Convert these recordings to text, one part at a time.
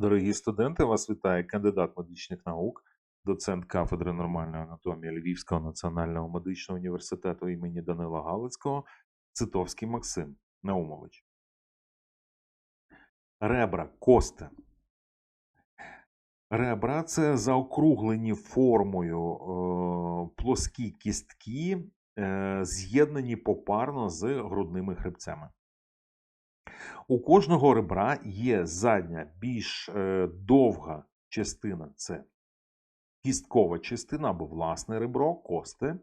Дорогі студенти, вас вітає кандидат медичних наук, доцент кафедри нормальної анатомії Львівського національного медичного університету імені Данила Галицького Цитовський Максим Наумович. Ребра кости. Ребра це заокруглені формою е, плоскі кістки, е, з'єднані попарно з грудними хребцями. У кожного ребра є задня більш е, довга частина це кісткова частина або власне ребро, кости,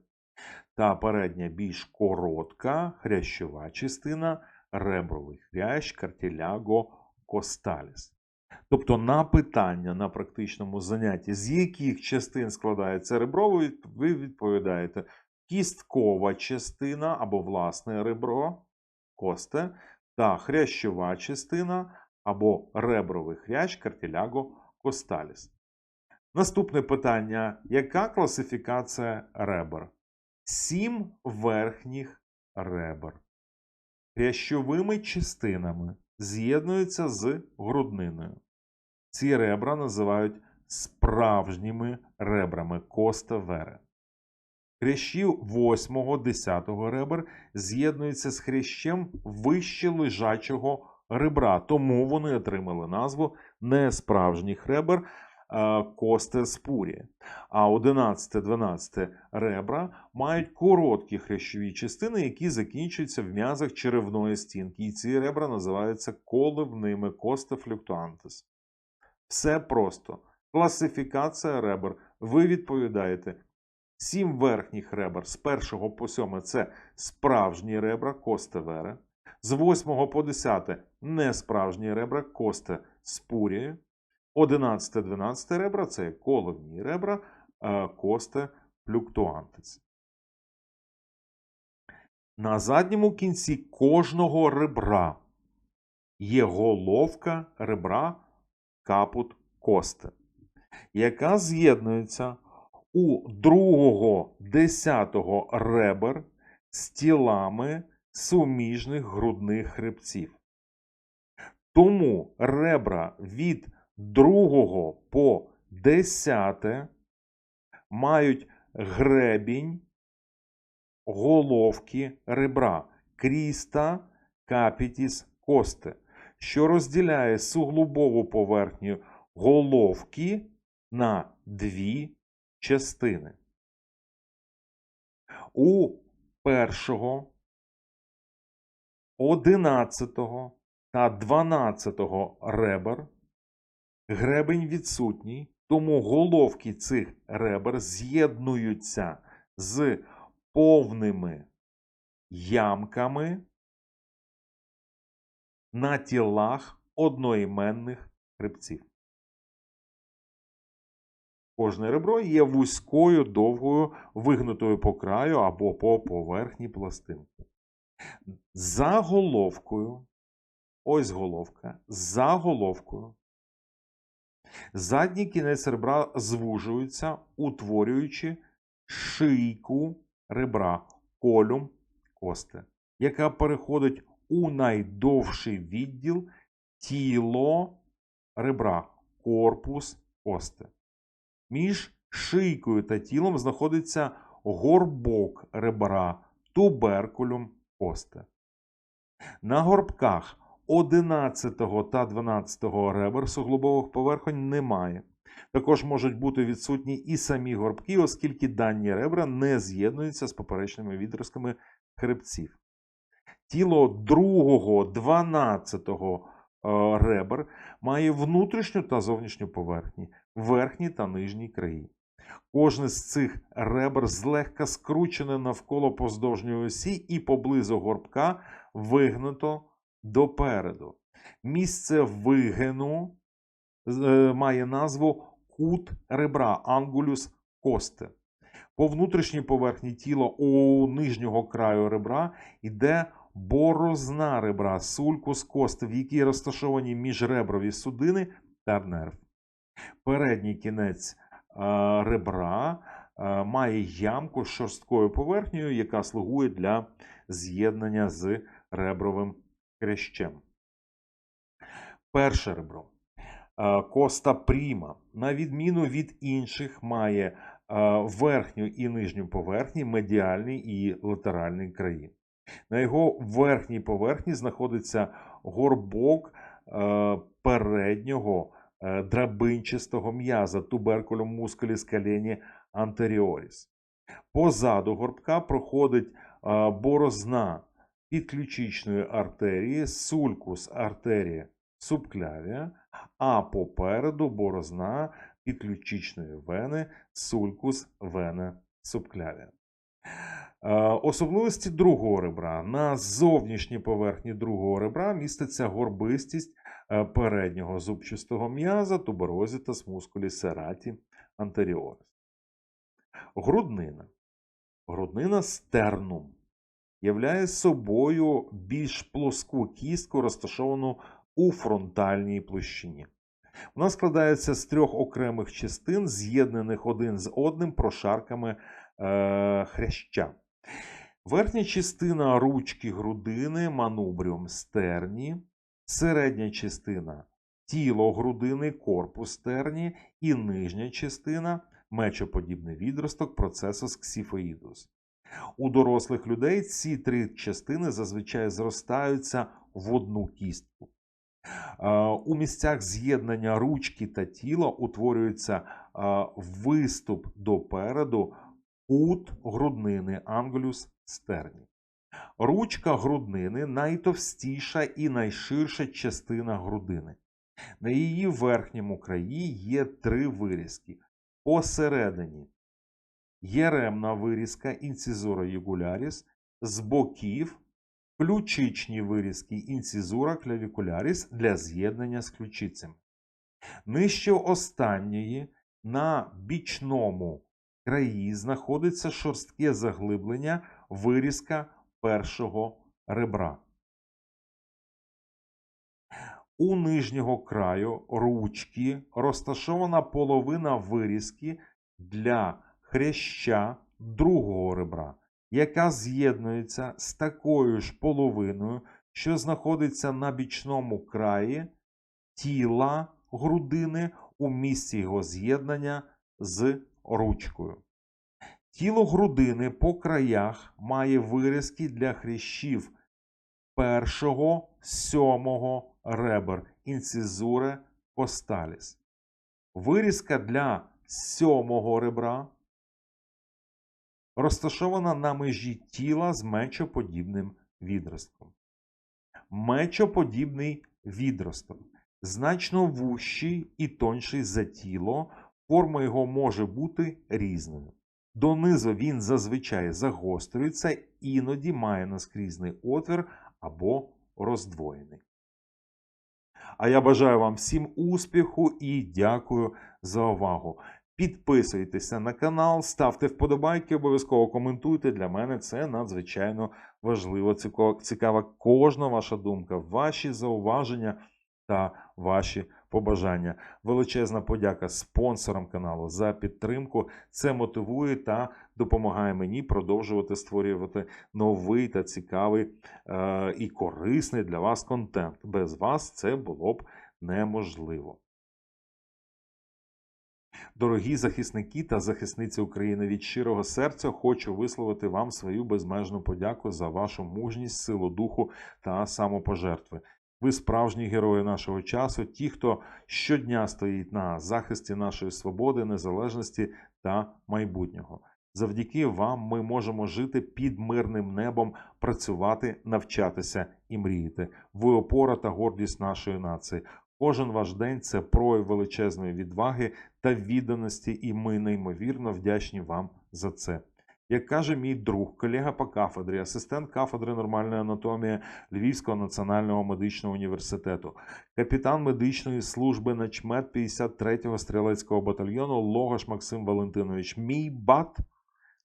та передня більш коротка хрящова частина ребровий хрящ, картіляго, косталіс. Тобто на питання на практичному занятті, з яких частин складається ребро, ви відповідаєте кісткова частина або власне ребро, косте, та хрящова частина або ребровий хрящ картіляго косталіс. Наступне питання: яка класифікація ребер? Сім верхніх ребер. Хрящовими частинами з'єднуються з грудниною. Ці ребра називають справжніми ребрами коста вере. Хрящі 8-10 ребер з'єднуються з хрящем вище лежачого ребра, тому вони отримали назву несправжніх ребер е, косте спурі. А 11-12 ребра мають короткі хрящові частини, які закінчуються в м'язах черевної стінки. І ці ребра називаються коливними косте флюктуантес. Все просто. Класифікація ребер. Ви відповідаєте. Сім верхніх ребер з 1 по 7 це справжні ребра косте вере. З 8 по 10 несправжні ребра косте спурії. 11-12 ребра це коливні ребра е, косте флюктуантис. На задньому кінці кожного ребра є головка ребра капут косте, яка з'єднується у другого десятого ребер з тілами суміжних грудних хребців. Тому ребра від другого по десяте мають гребінь головки ребра кріста капітіс косте, що розділяє суглобову поверхню головки на дві частини. У першого, одинадцятого та дванадцятого ребер гребень відсутній, тому головки цих ребер з'єднуються з повними ямками на тілах одноіменних хребців. Кожне ребро є вузькою, довгою, вигнутою по краю або по поверхні пластинки. За головкою, ось головка, за головкою, задній кінець ребра звужується, утворюючи шийку ребра колюм кости, яка переходить у найдовший відділ тіло ребра корпус кости. Між шийкою та тілом знаходиться горбок ребра туберкулюм кости. На горбках 11 та 12 ребер суглобових поверхонь немає. Також можуть бути відсутні і самі горбки, оскільки дані ребра не з'єднуються з поперечними відростками хребців. Тіло другого 12 ребер має внутрішню та зовнішню поверхні, верхні та нижні краї. Кожне з цих ребер злегка скручене навколо поздовжньої осі і поблизу горбка вигнуто допереду. Місце вигину е, має назву кут ребра ангулюс косте. По внутрішній поверхні тіла у нижнього краю ребра йде борозна ребра сулькус кости, в якій розташовані міжреброві судини та нерв. Передній кінець е, ребра е, має ямку з шорсткою поверхнею, яка слугує для з'єднання з ребровим хрящем. Перше ребро. Е, Коста Пріма, на відміну від інших, має верхню і нижню поверхні, медіальний і латеральний краї. На його верхній поверхні знаходиться горбок переднього драбинчастого м'яза туберкулум мускуліс калені антеріоріс. Позаду горбка проходить е, борозна підключичної артерії, сулькус артерія субклявія, а попереду борозна підключичної вени сулькус вена субклявія. Особливості другого ребра. На зовнішній поверхні другого ребра міститься горбистість е, переднього зубчастого м'яза туберозітас мускулі сераті антеріорис. Груднина. Груднина стернум являє собою більш плоску кістку, розташовану у фронтальній площині. Вона складається з трьох окремих частин, з'єднаних один з одним прошарками е, хряща. Верхня частина ручки грудини манубріум стерні, середня частина тіло грудини, корпус стерні і нижня частина мечоподібний відросток процесус ксіфоїдус. У дорослих людей ці три частини зазвичай зростаються в одну кістку. Е, У місцях з'єднання ручки та тіла утворюється е, виступ допереду кут груднини ангулюс стерні. Ручка груднини найтовстіша і найширша частина грудини. На її верхньому краї є три вирізки. Посередині є ремна вирізка інцизура югуляріс, з боків ключичні вирізки інцизура клавікуляріс для з'єднання з ключицями. Нижче останньої на бічному краї знаходиться шорстке заглиблення вирізка першого ребра. У нижнього краю ручки розташована половина вирізки для хряща другого ребра, яка з'єднується з такою ж половиною, що знаходиться на бічному краї тіла грудини у місці його з'єднання з ручкою. Тіло грудини по краях має вирізки для хрящів першого сьомого ребер інцизуре посталіс. Вирізка для сьомого ребра розташована на межі тіла з мечоподібним відростком. Мечоподібний відросток значно вущий і тонший за тіло, форма його може бути різною. Донизу він зазвичай загострюється, іноді має наскрізний отвір або роздвоєний. А я бажаю вам всім успіху і дякую за увагу. Підписуйтеся на канал, ставте вподобайки, обов'язково коментуйте. Для мене це надзвичайно важливо. Цікава кожна ваша думка, ваші зауваження та ваші побажання. Величезна подяка спонсорам каналу за підтримку. Це мотивує та допомагає мені продовжувати створювати новий та цікавий е- і корисний для вас контент. Без вас це було б неможливо. Дорогі захисники та захисниці України від щирого серця хочу висловити вам свою безмежну подяку за вашу мужність, силу духу та самопожертви. Ви справжні герої нашого часу, ті, хто щодня стоїть на захисті нашої свободи, незалежності та майбутнього. Завдяки вам ми можемо жити під мирним небом, працювати, навчатися і мріяти. Ви опора та гордість нашої нації. Кожен ваш день це прояв величезної відваги та відданості, і ми неймовірно вдячні вам за це. Як каже мій друг, колега по кафедрі, асистент кафедри нормальної анатомії Львівського національного медичного університету, капітан медичної служби начмет 53-го стрілецького батальйону Логаш Максим Валентинович. Мій бат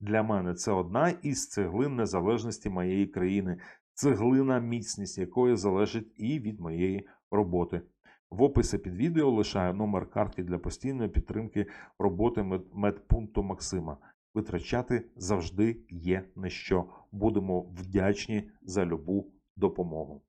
для мене це одна із цеглин незалежності моєї країни, цеглина міцність якої залежить і від моєї роботи. В описі під відео лишаю номер картки для постійної підтримки роботи медпункту Максима. Витрачати завжди є на що. Будемо вдячні за любу допомогу.